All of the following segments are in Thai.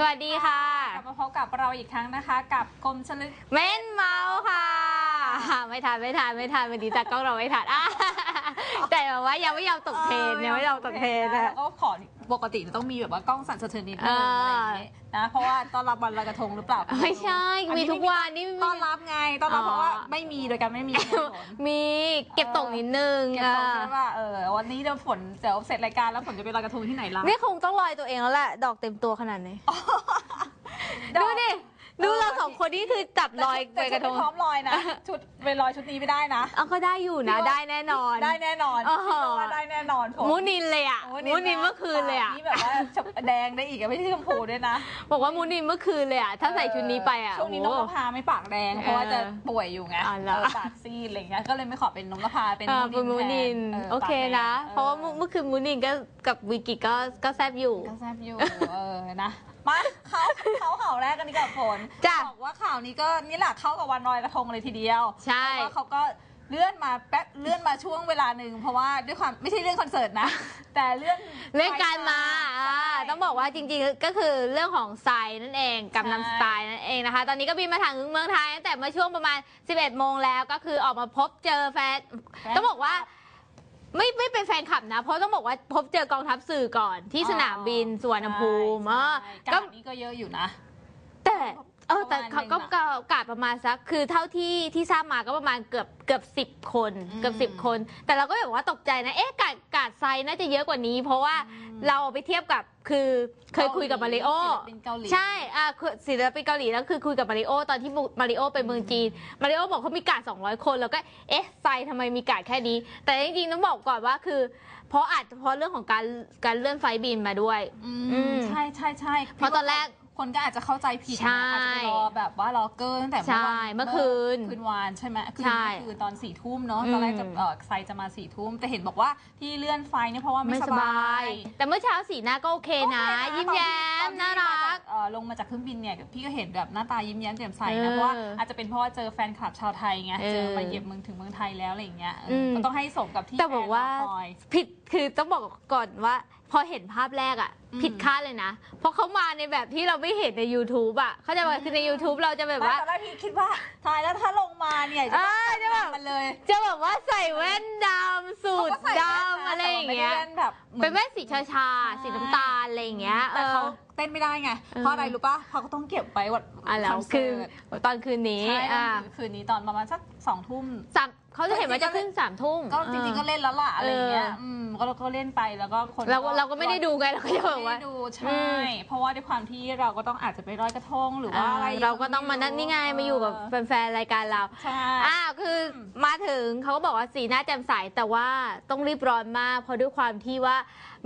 สวัสดีค่ะ กลับมาพบกับเราอีกครั้งนะคะ กับกรมชลึกเม้นเมาค่ะ ไม่ทันไม่ทันไม่ทันวันนี้ตากล้องเราไม่ทันอะแต่แบบว่ายังไม่ยอมตกเทรนยังไม่ยอมตกเทรนนะนะก็ขอ ปกติต้องมีแบบว่ากล้องสั่นสะเทือนนิดนึงอ่าอะไรอย่างเงี้ยนะเพราะว่าต้อนรับวันลอยกระทงหรือเปล่าไม่ใช่อันมีนี้ทุกวันนี่ต้อนรับไงต้อนรับอ๋อเพราะว่าไม่มีโดยการไม่มีฝนมีเก็บตกนิดนึงเก็บตกอะใช่ป่ะเออวันนี้เดี๋ยวฝนเดี๋ยวเสร็จรายการแล้วฝนจะไปลอยกระทงที่ไหนล่ะนี่คงต้องลอยตัวเองแล้วแหละดอกเต็มตัวขนาดนี้ดดูอก ดิดูเราสองคนนี่คือจับลอยแต่ไปกระทชุดงไม่พร้อมลอยนะ ชุดไปลอยชุดนี้ไม่ได้นะ เอาก็ได้อยู่นะได้แน่นอน ได้แน่นอนอ๋อพี่ก็ว่าได้แน่นอนผมมูนินเลยอะมูนินเมื่อคืนเลยอะ นี่แบบว่าแดงได้อีกอะไม่ใช่ชมพูด้วยนะบอกว่ามูนินเมื่อคืนเลยอะ ถ้าใส่ชุดนี้ไปอะช่วงนี้นโอ้กโหนภาไม่ปากแดง เพราะว่าจะป่วยอยู่ไงอ๋อเหรอ เออปากซีดอะไรเงี้ย ก็เลยไม่ขอเป็นนกนภาเป็นอ่ามูเป็นมูนิน แทโอเคนะปกแดงเพราะว่าเมื่อคืนมูนินก็กับวิกิก็ก็แซบอยู่ ก็แซบอยู่ เออนะ มาเขาเขาข่าวแรกกันดีกว่าฝนจ้ะบอกว่าข่าวนี้ก็นี่แหละเข้ากับวันลอยกระทงเลยทีเดียวใช่ เพราะว่าเขาก็เลื่อนมาแป๊บเลื่อนมาช่วงเวลาหนึ่งเพราะว่าด้วยความไม่ใช่เรื่องคอนเสิร์ตนะ แต่เรื่องเรื่องการมาใช่อ่าต้องบอกว่าจริงๆ ก็คือเรื่องของไซนั่นเองกับใช่ นำสไตล์นั่นเองนะคะ ตอนนี้ก็บินมาถึงเมืองไทยตั้งแต่เมื่อช่วงประมาณ 11 โมงแล้วก็คือออกมาพบเจอแฟน ต้องบอกว่า ไม่ไม่เป็นแฟนคลับนะ เพราะต้องบอกว่าพบเจอกองทัพสื่อก่อนที่สนามบินสุวรรณภูมิใช่เออใช่ก็กาดนี้ก็เยอะอยู่นะ แต่ เออแต่ประมาณเขาก็หนึ่งอะก็กาดประมาณสัก คือเท่าที่ที่ทราบมาก็ประมาณเกือบเกือบสิบคนอืมเกือบสิบคน แต่เราก็แบบว่าตกใจนะ เอ๊ะกาดกาดไซน่าจะเยอะกว่านี้ เพราะว่าอืมเราเอาไปเทียบกับคือเคยคุยกับมาริโอศิลปินเกาหลีใช่อ่าคือศิลปินเกาหลีแล้วคือคุยกับมาริโอตอนที่มาริโอไปเมืองจีนมาริโอบอกเขามีกาด200 คนแล้วก็เอ๊ะไซทำไมมีกาดแค่นี้ แต่จริงๆต้องบอกก่อนว่าคือ เพราะอาจจะเพราะเรื่องของการการเลื่อนไฟล์บินมาด้วย อือืมมใช่ใช่ใช่เพราะตอนแรก คนก็อาจจะเข้าใจผิดนะใช่อาจจะไปรอแบบว่ารอเกอร์ตั้งแต่ใช่วันเมื่อคืน คืนวานใช่ไหมคืนใช่เมื่อคืนตอนสี่ทุ่มเนาะอืมตอนแรกจะเออไซจะมาสี่ทุ่มแต่เห็นบอกว่าที่เลื่อนไฟเนี่ยเพราะว่าไม่ไม่สสบาบาย ย แต่เมื่อเช้าสีหน้าก็โอเคนะ โอเคยิ้มแย้มตอน่าที่รัมจากเอ่อลงมาจากเครื่องบินเนี่ยพี่ก็เห็นแบบหน้าตายิ้มแย้มแจ่มใสเอนะอเพราะว่าอาจจะเป็นเพราะว่าเจอแฟนคลับชาวไทยไงเออเจอมาเหยียบเมืองถึงเมืองไทยแล้วอะไรอย่างเงี้ยเอออืมก็ต้องให้สมกับที่แต่บอกว่าฟนรคอย ผิดคือต้องบอกก่อนว่าพอเห็นภาพแรกอะอืม ผิดคาดเลยนะ เพราะเขามาในแบบที่เราไม่เห็นใน YouTube อะเขาใจะว่าคือใน YouTube เราจะแบบว่า ตอนแรกพี่คิดว่าทายแล้วถ้าลงมาเนี่ยจะเออจะแบบ มันเลยจะแบบว่าใส่แว่นดำสูทเขาก็ใส่แว่นดำนอะไรอย่างเงี้ย แต่ว่ไม่ได้แว่นแบบหมือ เป็นแว่นสีชาชาๆสีน้ำตาลอะไรอย่างเงี้ยแต่เขาออ เต้นไม่ได้ไง เออ เพราะอะไรรู้ป่ะเขาก็ต้องเก็บไว้วันอะแล้ควอนเสิคือร์ตตอนคืนนี้ใช่อะ คืนนี้ตอนประมาณสักสองทุ่ม สาม เขาจะเห็นว่าจะขึ้นสามทุ่มก็จริงๆก็เล่นแล้วล่ะอะไรอย่างเงี้ยเอออือืมก็เราก็เล่นไปแล้วก็คนเราก็เราก็ไม่ได้ดูไงเราก็จะแบบไม่ว่าได้ดูใช่อืมเพราะว่าด้วยความที่เราก็ต้องอาจจะไปลอยกระทงหรือว่าอะไรเราก็ต้องมานั่นนี่ไงมาอยู่กับแฟนๆรายการเราใช่อ่าคือมาถึงเขาก็บอกว่าสีหน้าแจ่มใสแต่ว่าต้องรีบร้อนมากเพราะด้วยความที่ว่า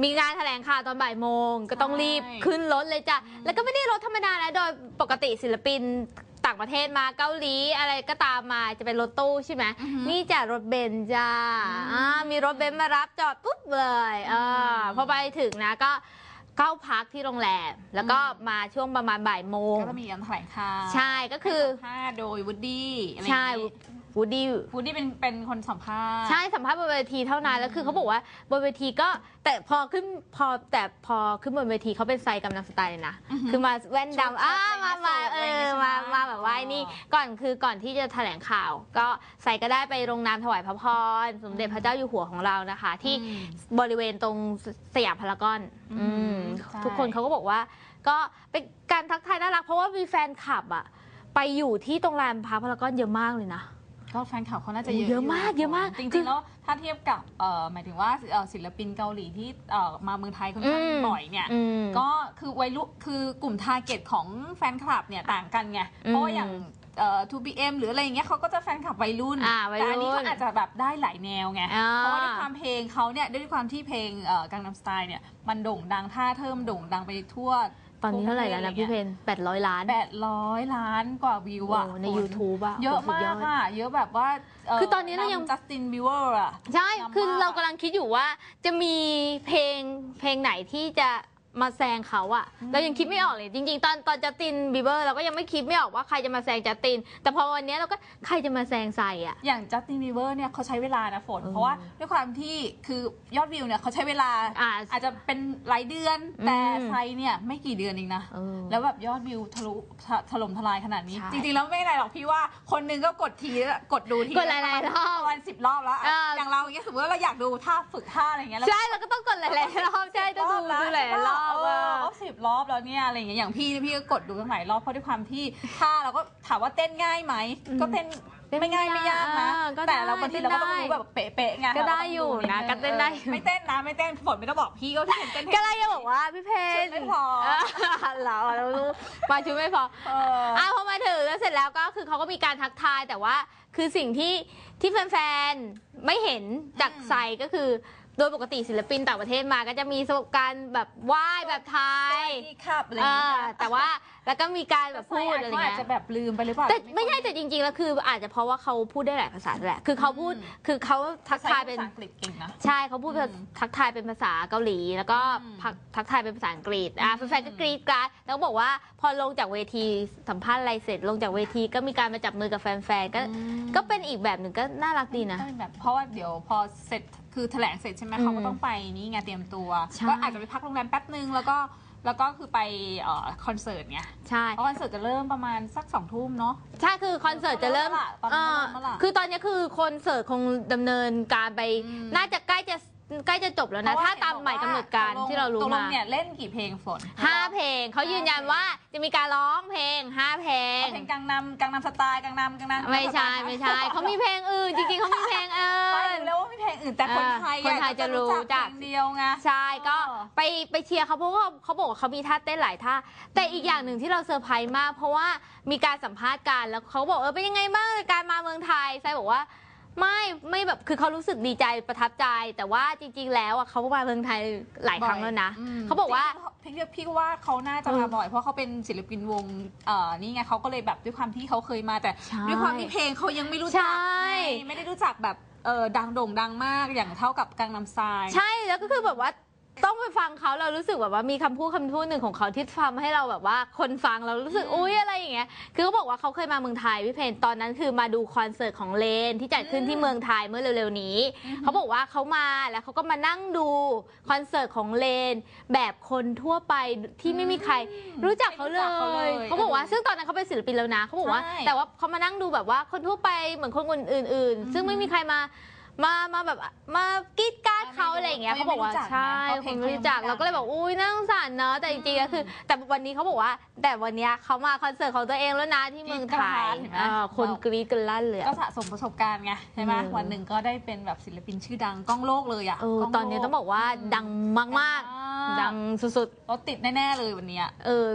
มีงานแถลงข่าวตอนบ่ายโมง ก็ต้องรีบขึ้นรถเลยจ้ะแล้วก็ไม่ได้รถธรรมดานะโดยปกติศิลปิน ต่างประเทศมาเกาหลีอะไรก็ตามมาจะเป็นรถตู้ใช่ไหมอือหือนี่จะรถเบนซ์จ้าอืมอ่ามีรถเบนซ์มารับจอดปุ๊บเลยอ่าอืมพอไปถึงนะก็เข้าพักที่โรงแรมแล้วก็อืม มาช่วงประมาณบ่ายโมง ก็จะมีการแถลงข่าวใช่ก็คือ ให้สัมภาษณ์โดยวูดดี้อะไรอย่างใช่ งี้วูดดี้วูดดี้เป็นเป็นคนสัมภาษณ์ ใช่สัมภาษณ์บนเวทีเท่านั้นแล้วคือเขาบอกว่าบนเวทีก็แต่พอขึ้นพอแต่พอขึ้นบนเวทีเขาเป็นไซกำลังสไตล์เลยนะอือหือคือมาแว่นชุดดำอ่าชุดมามาอะไรเออย่างเงี้อยใช่ไหมมามาแบบว่าไอ้นี่ก่อนคือก่อนที่จะแถลงข่าว ก็ใส่ก็ได้ไปลงนามถวายพระพรสมเด็จพระเจ้าอยู่หัวของเรานะคะ ที่อืมบริเวณตรงสยามพารากอนอืมอืมใช่ทุกคนเขาก็บอกว่า ก็เป็นการทักทายน่ารักเพราะว่ามีแฟนคลับอะไปอยู่ที่ตรงลานพระพารากอนเยอะมากเลยนะ ก็แฟนคลับเขาน่าจะเยอะเยอะมากเยอะมากจคืริองๆแล้วถ้าเทียบกับเอ่อหมายถึงว่าเอ่อศิลปินเกาหลีที่เอ่อมาเมืองไทยค่อนข้างอืม บ่อยเนี่ย อืม ก็คือวัยรุ่นคือกลุ่มทาร์เก็ตของแฟนคลับเนี่ยต่างกันไงอืมเพราะว่าอย่างเอ่อ 2PM หรืออะไรอย่างเงี้ยเขาก็จะแฟนคลับวัยรุ่น อ่าวัยรุ่นแต่อันนี้เขาอาจจะแบบได้หลายแนวไงอ่าเพราะว่าด้วยความเพลงเขาเนี่ยด้วยความที่เพลงเอ่อกังนัมสไตล์เนี่ยมันโด่งดังท่าเทิมโด่งดังไปทั่ว ตอนนี้เท่าไหร่แล้วนะพี่เพนแปดร้อยล้านแปดร้อยล้านกว่าวิวอะโอ้ใน YouTube อะเยอะโอ้สุดมายอกดอะเยอะแบบว่าเคือตอนนี้เรายังจัสตินบีเวอร์อะใช่นำมากคือเรากำลังคิดอยู่ว่าจะมีเพลงเพลงไหนที่จะ มาแซงเขาอะเรายังคิดไม่ออกเลยจริง ๆ ตอนตอนจัสตินบีเบอร์เราก็ยังไม่คิดไม่ออกว่าใครจะมาแซงจัสติน แต่พอวันเนี้ยเราก็ใครจะมาแซงใส่อะ อย่างจัสตินบีเบอร์เนี่ยเขาใช้เวลานะฝน เออเพราะว่าด้วยความที่คือยอดวิวเนี่ยเขาใช้เวลาอ่าอาจจะเป็นหลายเดือนแต่อืมไซเนี่ยไม่กี่เดือนเองนะ เออ แล้วแบบยอดวิวทะลุถถล่มทลายขนาดนี้ ใช่จริง ๆ แล้วไม่เป็นไรหรอกพี่ว่าคนหนึงก็กดทีละกดดูทีกดหลายๆรอบประมาณสิบรอบแล้วเอออ อย่างเราอย่างเงี้ยสมมติว่าเราอยากดูท่าฝึกท่าอะไรอย่างเงี้ยเรา ใช่เราก็ต้องกดหลายๆรอบใช่ต้องดูดูหลายๆรอบเออะอสิบรอบแล้วเนี่ยอะไรอย่างเงี้ยอย่างพี่พี่ก็กดดูตั้งหลายรอบเพราะด้วยความที่ท่าเราก็ถามว่าเต้นง่ายไหมอืมก็เต้นเต้นไม่ง่ายไม่ยากนะอ่าก็แต่ได้เราบางทีเต้นเราก็ต้องได้รู้แบบเป๊ะๆไงก็ได้เราต้งอยู่นะดงก็เต้นได้อยู่เไม่เต้นนะไม่เต้นฝนไม่ต้องบอกพี่ก็ที่เห็นเต้นก็เลยจะบอกว่าพี่เพนชุดไม่พอเราเรารู้มาชุดไม่พอเอออะพอมาถึงแล้วเสร็จแล้วก็คือเขาก็มีการทักทายแต่ว่าคือสิ่งที่ที่แฟนๆไม่เห็นจากอืมไซก็คือ โดยปกติศิลปินต่างประเทศมาก็จะมีประสบการณ์แบบไหว้แบบไทยที่ขับอะไรอเอย่างเงี้อยแต่ว่า แล้วก็มีการแบบพูดอะไรเขาอาเงี้จยจะแบบลืมไปหรือเปล่าแต่ไม่ใช่แต่จริงๆแล้วคืออาจจะเพราะว่าเขาพูดได้หลายภาษาแหละ คือเขาพูดอืมคือเขาทักใช้ทายเป็นภาษาอังกฤษเก่งนะ ใช่เขาพูดอืมทักทายเป็นภาษาเกาหลี แล้วก็อืมพักทักทายเป็นภาษาอังกฤษอะอืมแฟนๆก็กรี๊ดกราดแล้วก็บอกว่าพอลงจากเวทีสัมภาษณ์อะไรเสร็จลงจากเวทีก็มีการมาจับมือกับแฟนๆก็อืม ก็เป็นอีกแบบหนึ่งก็น่ารักดีนะก็เป็นแบบเพราะว่าเดี๋ยวพอเสร็จคือแถลงเสร็จใช่ไหมอืมเขาก็ต้องไปนี่ไงเตรียมตัว ใช่ ก็อาจจะไปพักโรงแรมแป๊บนึงแล้วก็ แล้วก็คือไปเอ่อคอนเสิร์ตไงใช่ เพราะคอนเสิร์ตจะเริ่มประมาณสักสองทุ่มเนาะ ใช่คือคอนเสิร์ตจะเริ่มตอนนี้เอ่อเริ่มแล้วล่ะ คือตอนนี้คือคอนเสิร์ตคงดำเนินการไปอืมน่าจะใกล้จะ ใกล้จะจบแล้วนะ ถ้าตามหมายกำหนดการที่เรารู้ตกลมางเนี่ยเล่นกี่เพลงฝนห้าเพลงเขายืนยันว่าจะมีการร้องเพลงห้าเพลง เอาเพลงกังนำกังนำสไตล์กังนำกังนำไม่ใช่ไม่ใช่เขามีเพลงอื่นจริงๆเขามีเพลงอื่ไม่นรู้แล้วว่ามีเพลงอื่นแต่คนไทยเออคนไทยจะรู้จัจักกเพลงเดียวไง ใช่ก็เออไปไปเชียร์เขาเพราะว่าเขาบอกว่าเขามีท่าเต้นหลายท่า แต่อีกอย่างหนึ่งที่เราเซอร์ไพรส์มาก เพราะว่ามีการสัมภาษณ์กันแล้วเขาบอกเออเป็นยังไงบ้างการมาเมืองไทยไซบอกว่า ไม่ไม่แบบคือเขารู้สึกดีใจประทับใจ แต่ว่าจริง ๆ แล้วอะเขามาเมืองไทยหลายครั้งแล้วนะอืมเขาบอกว่า จริงๆพี่พี่ก็ว่าเขาน่าจะมาบ่อยเพราะเขาเป็นศิลปินวงเอ่อนี่ไงเขาก็เลยแบบด้วยความที่เขาเคยมาแต่ใช่ด้วยความที่เพลงเขายังไม่รู้จักใช่ ไงไม่ได้รู้จักแบบเออดังโด่งดังมากอย่างเท่ากับกังนำทราย ใช่แล้วก็คือแบบว่า ต้องไปฟังเขาเรารู้สึกแบบว่ามีคำพูดคำพูดหนึ่งของเขาที่ทำให้เราแบบว่า คนฟังเรารู้สึกอืมอุ้ยอะไรอย่างเงี้ยคือเขาบอกว่าเขาเคยมาเมืองไทยพี่เพนตอนนั้นคือมาดูคอนเสิร์ตของเลนที่จัดขึ้นอืมที่เมืองไทยเมื่อเร็วๆนี้อือฮึเขาบอกว่าเขามาแล้วเขาก็มานั่งดูคอนเสิร์ตของเลน แบบคนทั่วไปที่ไม่มีใครรู้จักเขาเลไม่รู้จักเขาเลยยเขาบอกว่าซึ่งตอนนั้นเขาเป็นศิลปินแล้วนะเขาบอกว่า ใช่ แต่ว่าเขามานั่งดูแบบว่าคนทั่วไปเหมือนคนอื่นอือฮึๆซึ่งไม่มีใครมา มามาแบบมากรีดกราดเขาอะไรอย่างเงี้ยไม่เขาบอกว่าไม่รู้จักใช่ไงเพราะเพคลงนเขาไม่รู้จักยังไม่ดังเราก็เลยบอกอุ้ยน่าสงสารเนอะแต่จริงๆก็คือ แต่วันนี้เขาบอกว่า แต่วันเนี้ยเขามาคอนเสิร์ตของตัวเองแล้วนะที่เมืองไทยเห็นไหมเออคนกรีดกันลั่นเลยอะก็สะสมประสบการณ์ไงใช่ไหมเออวันหนึ่งก็ได้เป็นแบบศิลปินชื่อดังกล้องโลกเลยอะเออกล้โลตอนนี้ต้องบอกว่าดังมากๆ ดังสุดรถติดแน่ๆเลยวันเนี้ยๆเออ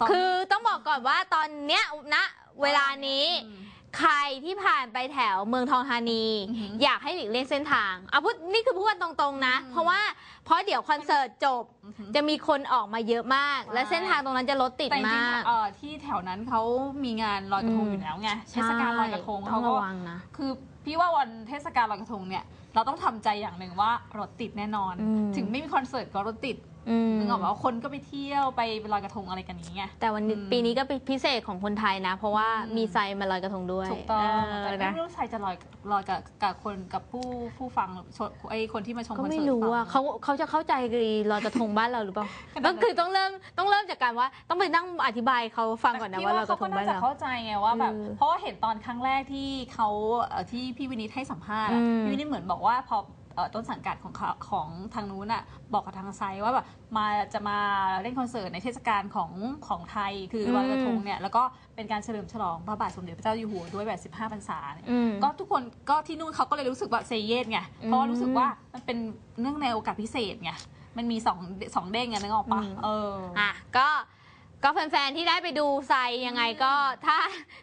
ตอนนี้คือต้องบอกก่อนว่าตอนเนี้ยณเวลานี้อืม ใครที่ผ่านไปแถวเมืองทองธานี อือหืออยากให้หลีกเลี่ยงเส้นทางเอาพูดนี่คือพูดกันตรงๆนะ อืม เพราะว่าเพราะเดี๋ยวคอนเสิร์ตจบอือหือจะมีคนออกมาเยอะมากใช่และเส้นทางตรงนั้นจะรถติดแต่จริงมากๆเอ่อที่แถวนั้นเขามีงานลอยกระทงอืมอยู่แล้วไงเทศกาลลอยกระทงใช่เขาต้ก็องระวังนะ คือพี่ว่าวันเทศกาลลอยกระทงเนี่ย เราต้องทำใจอย่างหนึ่งว่ารถติดแน่นอน อืมถึงไม่มีคอนเสิร์ตก็รถติดอืม นึกออกไหมว่าคนก็ไปเที่ยวไปลอยกระทงอะไรกันอย่างเงี้ยแต่วันนี้อืมปีนี้ก็เป็นพิเศษของคนไทยนะ เพราะว่าอืมมีไซมาลอยกระทงด้วยถูกต้องเอแต่อไม่นะรู้ใครจะลอยลอยกับกับคนกับผู้ผู้ฟังชมไอ้คนที่มาชมคก็อนไม่เสิร์ตรู้หอว่าปล่เขาเขาจะเข้าใจลอยกระทงบ้านเราหรือเปล่าขนาดนั้นก็คือต้องเริ่มต้องเริ่มจากการว่าต้องไปนั่งอธิบายเขาฟังก่อนนะพี่ว่าลอยกระทงเขาบ้านน่าจะเราเข้าใจไงว่าแบบเออเพราะว่าเห็นตอนครั้งแรกที่เขาเอ่อที่พี่วินิตให้สัมภาษณ์อะอืมพี่วินิตเหมือนบอกว่าพอเอ่อ ต้นสังกัดของเขาของทางนู้นอะบอกกับทางไซด์ว่าแบบมาจะมาเล่นคอนเสิร์ตในเทศกาลของของไทยคือลอยกระทงเนี่ยแล้วก็เป็นการเฉลิมฉลองพระบาทสมเด็จพระเจ้าอยู่หัวด้วยแบบ15พรรษาเนี่ยอืมก็ทุกคนก็ที่นู่นเขาก็เลยรู้สึกว่าเซเยสไงเพราะว่ารู้สึกว่ามันเป็นเนื่องในโอกาสพิเศษไงมันมีสองสองเด้งไงนึกออกปะอืมเอออะก็ ก็แฟนๆที่ได้ไปดูไซยังไงก็ถ้า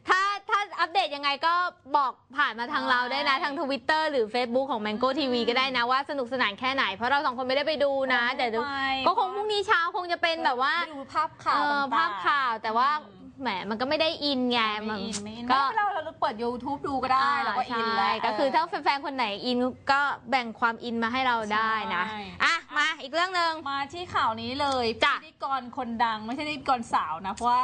ถ้าถ้าอัปเดตยังไงก็บอกผ่านมาทางเราได้นะใช่ทางทวิตเตอร์หรือ Facebook ของ Mango TV ก็ได้นะว่าสนุกสนานแค่ไหน เพราะเราสองคนไม่ได้ไปดูนะเดี๋ยวดูไปก็คงพรุ่งนี้เช้าคงจะเป็นแบบว่าได้ดูภาพข่าวเออต่งๆ ภาพข่าวแต่ว่าอืม แหมมันก็ไม่ได้อินไงไม่มันอินไม่อินก็ไม่เป็นไรเราเปิด YouTube ดูก็ได้เราก็อินใช่แล้วก็คือถ้าแฟนๆคนไหนอินก็แบ่งความอินมาให้เราได้นะใช่ อะมาอีกเรื่องหนึ่ง มาที่ข่าวนี้เลยจ้ะ พิธีกรคนดังไม่ใช่พิธีกรสาวนะ เพราะว่า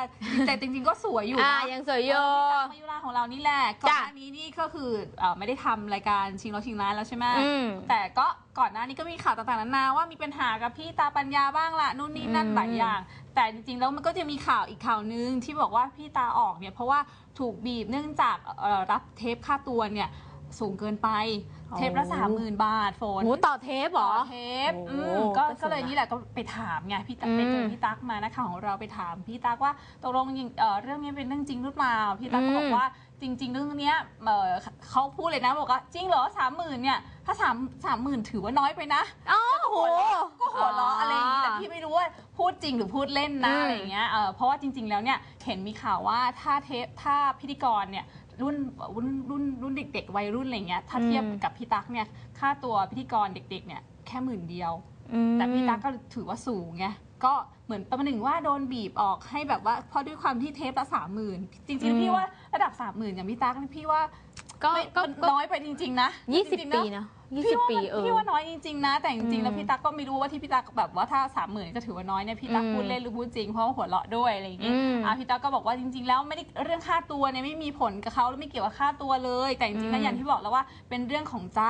แต่จริงๆก็สวยอยู่อ่านะยังสวยอยู่เออพี่ตั๊กมายุราของเรานี่แหละก่อนจ้ะหน้านี้นี่ก็คือเอ่อไม่ได้ทำรายการชิงร้อยชิงล้านแล้วใช่ไหม อืม แต่ก็ก่อนหน้านี้ก็มีข่าวต่างๆนานาว่ามีปัญหากับพี่ตาปัญญาบ้างละนู่นนี่นั่นอืมหลายอย่าง แต่จริงๆ แล้วมันก็จะมีข่าวอีกข่าวนึงที่บอกว่าพี่ตาออกเนี่ยเพราะว่าถูกบีบเนื่องจากเอ่อรับเทปค่าตัวเนี่ยสูงเกินไป เทปละโอ้สามหมื่นบาทโฟนโหต่อเทปเหรอต่อเทปโอ้อืมก็ก็สูงก็เลยนะนี่แหละก็ไปถามไงพี่ตั๊กไปเจอมพี่ตั๊กมานะคะของเราไปถามพี่ตั๊กว่าตกลงจริงเอ่อเรื่องนี้เป็นเรื่องจริงหรือเปล่าพี่ตั๊กก็บออืกมว่า จริง ๆ เรื่องเนี้ยเอ่อเขาพูดเลยนะบอกว่าจริงเหรอสามหมื่นเนี่ย ถ้าสามสามหมื่นถือว่าน้อยไปนะ อ๋อโห ก็หัวเราะอะไรอย่างนี้แต่พี่ไม่รู้ว่าพูดจริงหรือพูดเล่นนะอืม อะไรอย่างเงี้ยเออเพราะว่าจริง ๆ แล้วเนี่ยเห็นมีข่าวว่าถ้าเทปถ้าพิธีกรเนี่ยรุ่นรุ่นรุ่นรุ่นเด็ก ๆ วัยรุ่นอะไรเงี้ยถ้าเทียบกับพี่ตั๊กเนี่ยค่าตัวพิธีกรเด็ก ๆ เนี่ยแค่หมื่นเดียวอืมแต่พี่ตั๊กก็ถือว่าสูงไง ก็เหมือนประมาณหนึ่งว่าโดนบีบออกให้แบบว่าเพราะด้วยความที่เทปละสามหมื่นจริงอืมๆพี่ว่าระดับสามหมื่นอย่างพี่ตั๊กนี่พี่ว่าก็ไม่ก็มันก็น้อยไปจริง ๆ นะยี่สิบจริงๆปีนะ นะยี่พี่สิบว่าปีมันเออ พี่ว่าน้อยจริงๆนะ แต่จริงๆแล้วอืมพี่ตั๊กก็ไม่รู้ว่าที่พี่ตั๊กแบบว่าถ้าสามหมื่นจะถือว่าน้อยเนี่ยพี่ตั๊กอืมพูดเล่นหรือพูดจริงเพราะว่าหัวเราะด้วยอะไรอย่างเงี้ยอืมอะพี่ตั๊กก็บอกว่าจริง ๆ แล้วไม่ได้เรื่องค่าตัวเนี่ยไม่มีผลกับเขาแล้วไม่เกี่ยวกับค่าตัวเลย แต่จริงๆแล้วอืมอย่างที่บอกแล้วว่าเป็นเรื่องของใจ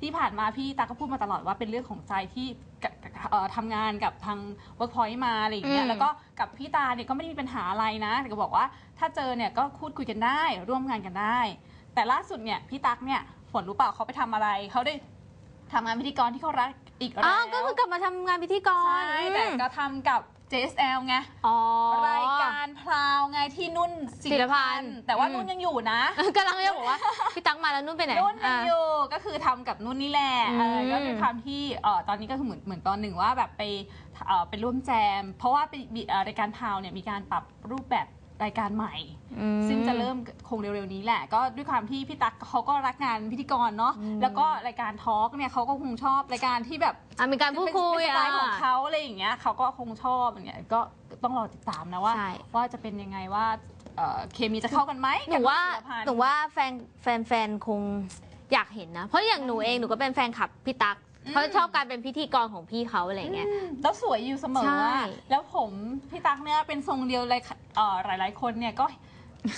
ที่ผ่านมาพี่ตั๊กก็พูดมาตลอดว่าเป็นเรื่องของใจที่กะเอ่อทำงานกับทาง Workpoint มาอะไรอย่างเงี้ยแล้วก็กับพี่ตาเนี่ยก็ไม่ได้มีปัญหาอะไรนะแต่ก็บอกว่าถ้าเจอเนี่ยก็พูดคุยกันได้ร่วมงานกันได้ แต่ล่าสุดเนี่ยพี่ตั๊กเนี่ย ฝนรู้เปล่าเขาไปทำอะไร เขาได้ทำงานพิธีกรที่เขารักอีกแล้อ๋อวก็คือกลับมาทำงานพิธีกรใช่แต่ก็ทำกับ JSL ไง อ๋อ รายการพราวไงที่นุ่นศิลพันธ์แต่ว่าอืม นุ่นยังอยู่นะ กำลังจะบอกว่าพี่ตั๊กมาแล้วนุ่นไปไหนนุ่นยังอะ อยู่ก็คือทำกับนุ่นนี่แหละอืมเออก็ด้วยความที่เอ่อตอนนี้ก็คือเหมือนเหมือนตอนหนึ่งว่าแบบไปเอ่อไปร่วมแจม เพราะว่าไปมีเอ่อรายการพราวเนี่ยมีการปรับรูปแบบ รายการใหม่ อืม ซึ่งจะเริ่มคงเร็วๆนี้แหละ ก็ด้วยความที่พี่ตั๊กเขาก็รักงานพิธีกรเนาะอืมแล้วก็รายการทอล์กเนี่ยเขาก็คงชอบรายการที่แบบอะมีการพูดคุยเป็นสไตอะ ล์ของเขาอะไรอย่างเงี้ยเขาก็คงชอบอย่างเงี้ยก็ต้องรอติดตามนะว่า ใช่ ว่าจะเป็นยังไงว่าเอ่อเคมีจะเข้ากันไหมหนูว่ากับศิลพันธ์ หนูว่าแฟนแฟนแฟนคงอยากเห็นนะ เพราะอย่างหนูเองหนูก็เป็นแฟนคลับพี่ตั๊กอืม เขาชอบการเป็นพิธีกรของพี่เขาอะไรอย่างเงี้ยอืมแล้วสวยอยู่เสมอใช่ อะแล้วผมพี่ตั๊กเนี่ยเป็นทรงเดียวเลยค่ะ เอ่อหลาย ๆ คนเนี่ยก็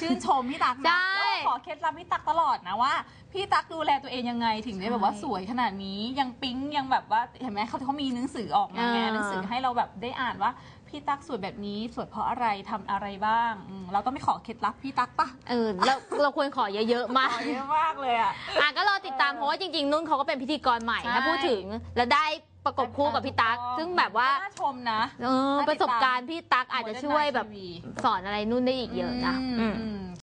ชื่นชมพี่ตั๊กใช่ นะแล้วก็ขอเคล็ดลับพี่ตั๊กตลอดนะว่า พี่ตั๊กดูแลตัวเองยังไงถึงได้แบบว่าใช่สวยขนาดนี้ยังปิ๊งยังแบบว่าเห็นไหมเขาเขามีหนังสือออกมาไงอ่าหนังสือให้เราแบบได้อ่านว่าพี่ตั๊กสวยแบบนี้สวยเพราะอะไรทำอะไรบ้างอืมเราต้องไม่ขอเคล็ดลับพี่ตั๊กปะเออเราเราควรขอเยอะๆมาก ขอเยอะมากเลยอะอะก็รอติดตามเพราะว่าจริงๆ นุ่นเขาก็เป็นพิธีกรใหม่ ใช่ ถ้าพูดถึงแล้วได้ ประกบคู่กับพี่ตั๊กซึ่งแบบว่าน่าชมนะเออประสบการณ์พี่ตั๊กอาจจะช่วยแบบทีวีสอนอะไรนุ่นได้อีกเยอะนะอืมอืมอืม